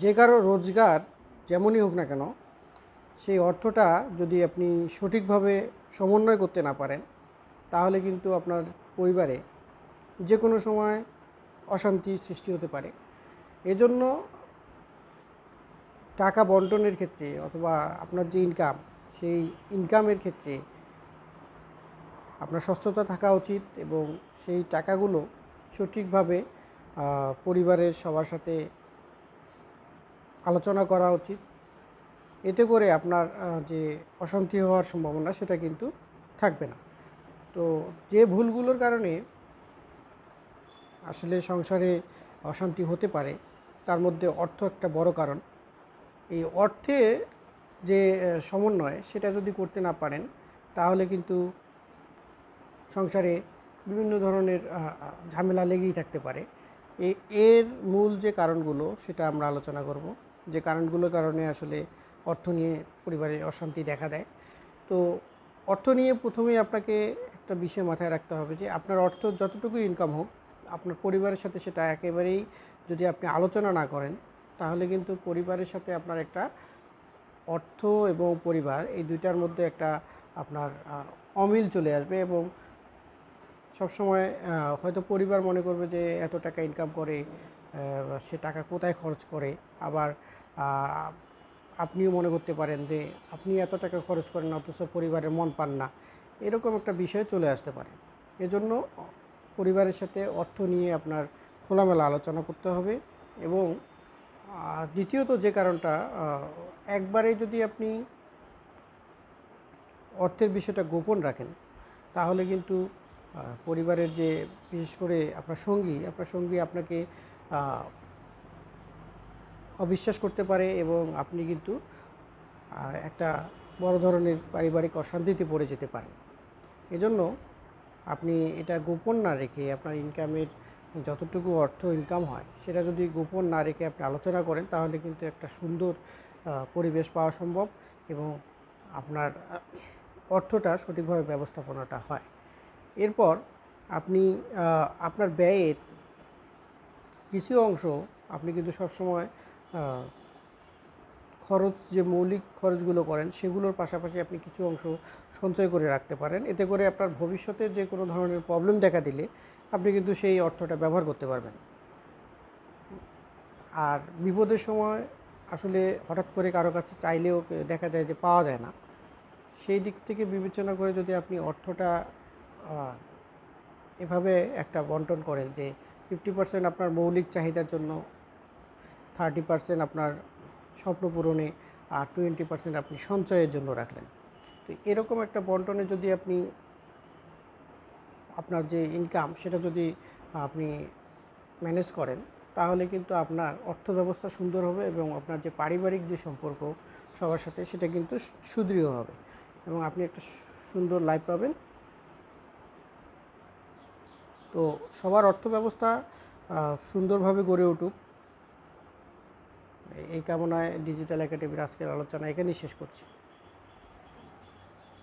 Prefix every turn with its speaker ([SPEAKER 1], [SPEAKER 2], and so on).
[SPEAKER 1] যে কারও রোজগার যেমনই হোক না কেন, সেই অর্থটা যদি আপনি সঠিকভাবে সমন্বয় করতে না পারেন, তাহলে কিন্তু আপনার পরিবারে যে কোনো সময় অশান্তি সৃষ্টি হতে পারে। এজন্য টাকা বন্টনের ক্ষেত্রে অথবা আপনার যে ইনকাম সেই ইনকামের ক্ষেত্রে আপনার স্বচ্ছতা থাকা উচিত এবং সেই টাকাগুলো সঠিকভাবে পরিবারের সবার সাথে আলোচনা করা উচিত। এতে করে আপনার যে অশান্তি হওয়ার সম্ভাবনা সেটা কিন্তু থাকবে না। তো যে ভুলগুলোর কারণে আসলে সংসারে অশান্তি হতে পারে, তার মধ্যে অর্থ একটা বড় কারণ। এই অর্থে যে সমন্বয় সেটা যদি করতে না পারেন, তাহলে কিন্তু সংসারে বিভিন্ন ধরনের ঝামেলা লেগেই থাকতে পারে। এর মূল যে কারণগুলো সেটা আমরা আলোচনা করব। যে কারণগুলোর কারণে আসলে অর্থ নিয়ে পরিবারে অশান্তি দেখা দেয়। তো অর্থ নিয়ে প্রথমেই আপনাকে একটা বিষয় মাথায় রাখতে হবে যে আপনার অর্থ যতটুকু ইনকাম হোক, আপনার পরিবারের সাথে সেটা একেবারেই যদি আপনি আলোচনা না করেন, তাহলে কিন্তু পরিবারের সাথে আপনার একটা অর্থ এবং পরিবার এই দুইটার মধ্যে একটা আপনার অমিল চলে আসবে এবং সবসময় হয়তো পরিবার মনে করবে যে এত টাকা ইনকাম করে সে টাকা কোথায় খরচ করে? আবার আপনিও মনে করতে পারেন যে আপনি এত টাকা খরচ করেন, অথচ পরিবারের মন পান না। এরকম একটা বিষয় চলে আসতে পারে। এজন্য পরিবারের সাথে অর্থ নিয়ে আপনার খোলামেলা আলোচনা করতে হবে এবং দ্বিতীয়ত যে কারণটা একবারে যদি আপনি অর্থের বিষয়টা গোপন রাখেন, তাহলে কিন্তু পরিবারের যে, বিশেষ করে আপনার সঙ্গী আপনার সঙ্গী আপনাকে অবিশ্বাস করতে পারে এবং আপনি কিন্তু একটা বড় ধরনের পারিবারিক অশান্তিতে পড়ে যেতে পারেন। এজন্য আপনি এটা গোপন না রেখে আপনার ইনকামের যতটুকু অর্থ ইনকাম হয়, সেটা যদি গোপন না রেখে আপনি আলোচনা করেন, তাহলে কিন্তু একটা সুন্দর পরিবেশ পাওয়া সম্ভব এবং আপনার অর্থটা সঠিকভাবে ব্যবস্থাপনাটা হয়। এরপর আপনি আপনার ব্যয়ের কিছু অংশ আপনি কিন্তু সবসময় খরচ যে মৌলিক খরচগুলো করেন সেগুলোর পাশাপাশি আপনি কিছু অংশ সঞ্চয় করে রাখতে পারেন। এতে করে আপনার ভবিষ্যতে যে কোনো ধরনের প্রবলেম দেখা দিলে আপনি কিন্তু সেই অর্থটা ব্যবহার করতে পারবেন। আর বিপদের সময় আসলে হঠাৎ করে কারও কাছে চাইলেও দেখা যায় যে পাওয়া যায় না। সেই দিক থেকে বিবেচনা করে যদি আপনি অর্থটা এভাবে একটা বন্টন করেন যে ফিফটি পার্সেন্ট আপনার মৌলিক চাহিদার জন্য থার্টি পার্সেন্ট আপনার স্বপ্ন পূরণে, আর টোয়েন্টি পার্সেন্ট আপনি সঞ্চয়ের জন্য রাখলেন। তো এরকম একটা বন্টনে যদি আপনি, আপনার যে ইনকাম সেটা যদি আপনি ম্যানেজ করেন, তাহলে কিন্তু আপনার অর্থ ব্যবস্থা সুন্দর হবে এবং আপনার যে পারিবারিক যে সম্পর্ক সবার সাথে সেটা কিন্তু সুদৃঢ় হবে এবং আপনি একটা সুন্দর লাইফ পাবেন। তো সবার অর্থ ব্যবস্থা সুন্দরভাবে গড়ে উঠুক। এই কামনায় ডিজিটাল একাডেমির আজকের আলোচনা এখানেই শেষ করছি।